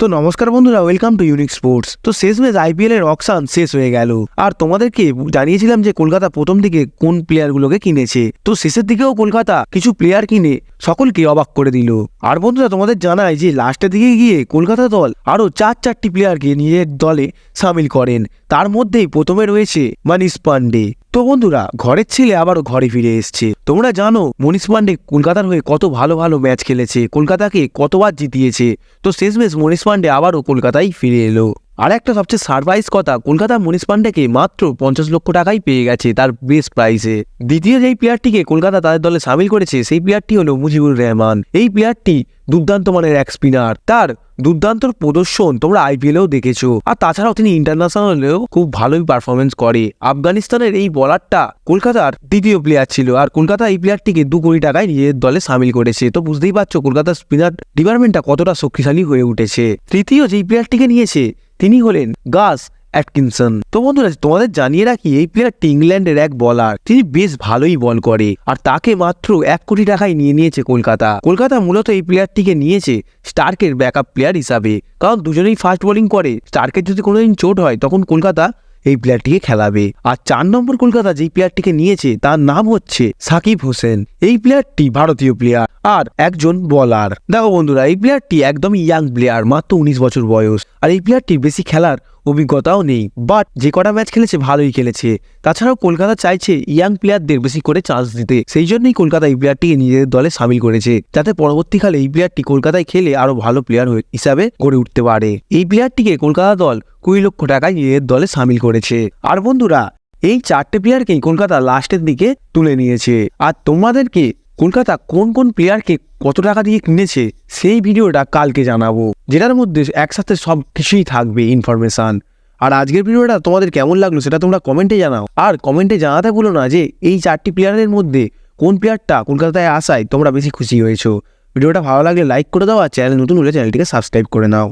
তো নমস্কার বন্ধুরা ওয়েলকাম টু ইউনিক স্পোর্টস তো শেষমেশ আইপিএল এর অকশন শেষ হয়ে গেল। আর তোমাদেরকে জানিয়েছিলাম যে কলকাতা প্রথম দিকে কোন প্লেয়ারগুলোকে কিনেছে। তো শেষের দিকেও কলকাতা কিছু প্লেয়ার কিনে সকলকে অবাক করে দিল। আর বন্ধুরা, তোমাদের জানাই যে লাস্টের দিকে গিয়ে কলকাতা দল আরও চার চারটি প্লেয়ারকে নিজের দলে সামিল করেন। তার মধ্যেই প্রথমে রয়েছে মানিস পান্ডে। তো বন্ধুরা, ঘরের ছেলে আবারও ঘরে ফিরে এসছে। তোমরা জানো, মনীষ পান্ডে কলকাতার হয়ে কত ভালো ভালো ম্যাচ খেলেছে, কলকাতাকে কতবার জিতিয়েছে। তো শেষমেশ মনীষ পান্ডে আবারও কলকাতায় ফিরে এলো। আর একটা সবচেয়ে সারপ্রাইজ কথা কলকাতা মনীষ পান্ডেকে মাত্র পঞ্চাশ লক্ষ টাকাই পেয়ে গেছে তার বেস্ট প্রাইসে দ্বিতীয় যেই প্লেয়ারটিকে কলকাতা তাদের দলে সামিল করেছে, সেই প্লেয়ারটি হলো মুজিবুর রহমান। এই প্লেয়ারটি দুর্দান্ত মানের এক স্পিনার তার দুর্দান্ত প্রদর্শন তোমরা আইপিএলেও দেখেছ। আর তাছাড়াও তিনি ইন্টারন্যাশনালেও খুব ভালোই পারফরমেন্স করে। আফগানিস্তানের এই বলারটা কলকাতার দ্বিতীয় প্লেয়ার ছিল। আর কলকাতা এই প্লেয়ারটিকে দু কোটি টাকায় নিজের দলে সামিল করেছে। তো বুঝতেই পারছ কলকাতার স্পিনার ডিপার্টমেন্টটা কতটা শক্তিশালী হয়ে উঠেছে। তৃতীয় যেই প্লেয়ারটিকে নিয়েছে, তিনি হলেন গাস অ্যাটকিনসন। তো বন্ধুরা, তোমাদের জানিয়ে রাখি, এই প্লেয়ারটি ইংল্যান্ডের এক বলার তিনি বেশ ভালোই বল করে, আর তাকে মাত্র এক কোটি টাকায় নিয়ে নিয়েছে কলকাতা। কলকাতা মূলত এই প্লেয়ারটিকে নিয়েছে স্টার্কের ব্যাকআপ প্লেয়ার হিসাবে, কারণ দুজনেই ফাস্ট বোলিং করে স্টার্কের যদি কোনোদিন চোট হয়, তখন কলকাতা এই প্লেয়ারটিকে খেলাবে। আর চার নম্বর কলকাতা যেই প্লেয়ারটিকে নিয়েছে, তার নাম হচ্ছে সাকিব হোসেন। এই প্লেয়ারটি ভারতীয় প্লেয়ার আর একজন বলার দেখো বন্ধুরা, এই প্লেয়ারটি একদম ইয়াং প্লেয়ার মাত্র উনিশ বছর বয়স, আর এই প্লেয়ারটি বেশি খেলার অভিজ্ঞতাও নেই। বাট যে কটা ম্যাচ খেলেছে, ভালোই খেলেছে। তাছাড়াও কলকাতা চাইছে ইয়াং প্লেয়ারদের বেশি করে চান্স দিতে। সেই জন্যই কলকাতা এই প্লেয়ারটিকে নিজেদের দলে সামিল করেছে। যাতে পরবর্তীকালে এই প্লেয়ারটি কলকাতায় খেলে আরও ভালো প্লেয়ার হিসাবে গড়ে উঠতে পারে। এই প্লেয়ারটিকে কলকাতা দল কুড়ি লক্ষ টাকায় নিজেদের দলে সামিল করেছে। আর বন্ধুরা, এই চারটে প্লেয়ারকেই কলকাতা লাস্টের দিকে তুলে নিয়েছে। আর তোমাদেরকে কলকাতা কোন কোন প্লেয়ারকে কত টাকা দিয়ে কিনেছে, সেই ভিডিওটা কালকে জানাব। যেটার মধ্যে একসাথে সব কিছুই থাকবে ইনফরমেশান আর আজকের ভিডিওটা তোমাদের কেমন লাগল সেটা তোমরা কমেন্টে জানাও। আর কমেন্টে জানাতে ভুলো না যে এই চারটি প্লেয়ারের মধ্যে কোন প্লেয়ারটা কলকাতায় আসায় তোমরা বেশি খুশি হয়েছো। ভিডিওটা ভালো লাগলে লাইক করে দাও আর চ্যানেল নতুন হলে চ্যানেলটিকে সাবস্ক্রাইব করে নাও।